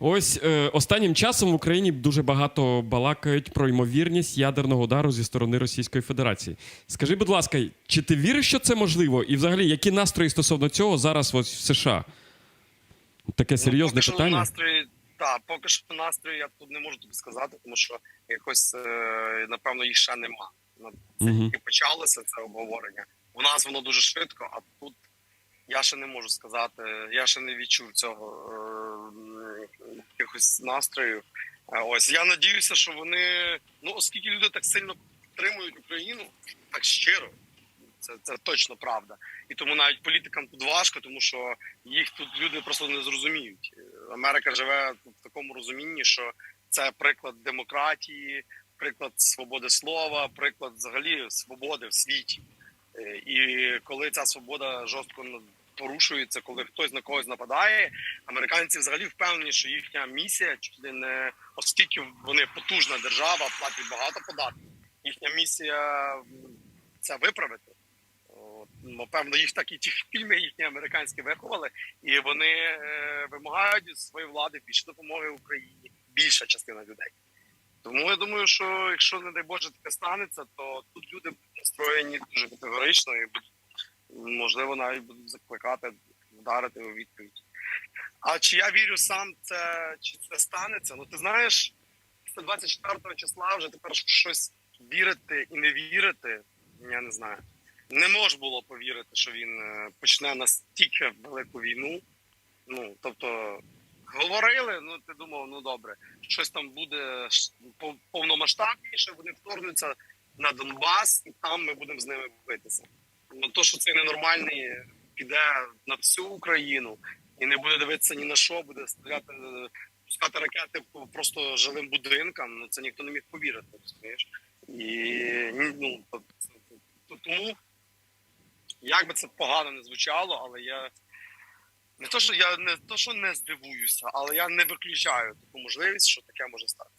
Ось е, останнім часом в Україні дуже багато балакають про ймовірність ядерного удару зі сторони Російської Федерації. Скажи, будь ласка, чи ти віриш, що це можливо? І взагалі, які настрої стосовно цього зараз ось в США? Таке серйозне поки Що питання. настрої, так, поки що настрої я тут не можу тобі сказати, тому що якось е, напевно їх ще нема. Ну, Це Мгм. тільки почалося це обговорення. У нас воно дуже швидко, а тут я ще не можу сказати. Я ще не відчув цього е, якихось настроїв. Е, Ось я надіюся, що вони ну оскільки люди так сильно підтримують Україну, так щиро. Це, це точно правда. І тому навіть політикам тут важко, тому що їх тут люди просто не зрозуміють. Америка живе в такому розумінні, що це приклад демократії, приклад свободи слова, приклад взагалі свободи в світі. Е, І коли ця свобода жорстко порушується, коли хтось на когось нападає, американці взагалі впевнені, що їхня місія чи не оскільки вони потужна держава, платять багато податків. Їхня місія це виправити. Напевно, їх так і ті фільми їхні американські виховали, і вони е, вимагають від своєї влади більше допомоги Україні, більша частина людей. Тому я думаю, що якщо не дай Боже таке станеться, то тут люди будуть настроєні дуже категорично і будуть, можливо, навіть будуть закликати вдарити у відповідь. А чи я вірю сам, це чи це станеться? Ну ти знаєш, після 24 числа вже тепер щось вірити і не вірити, я не знаю. Не можна було повірити, що він е, почне настільки велику війну. Ну тобто говорили, ну ти думав, ну добре, щось там буде повномасштабніше, вони вторгнуться на Донбас, і там ми будемо з ними битися. То, що цей ненормальний піде на всю Україну і не буде дивитися ні на що, буде стріляти, е, пускати ракети просто жилим будинкам. Ну це ніхто не міг повірити, розумієш? І ну то- то- тому як би це погано не звучало, але я не то, що я не то, що не здивуюся, але я не виключаю таку можливість, що таке може стати.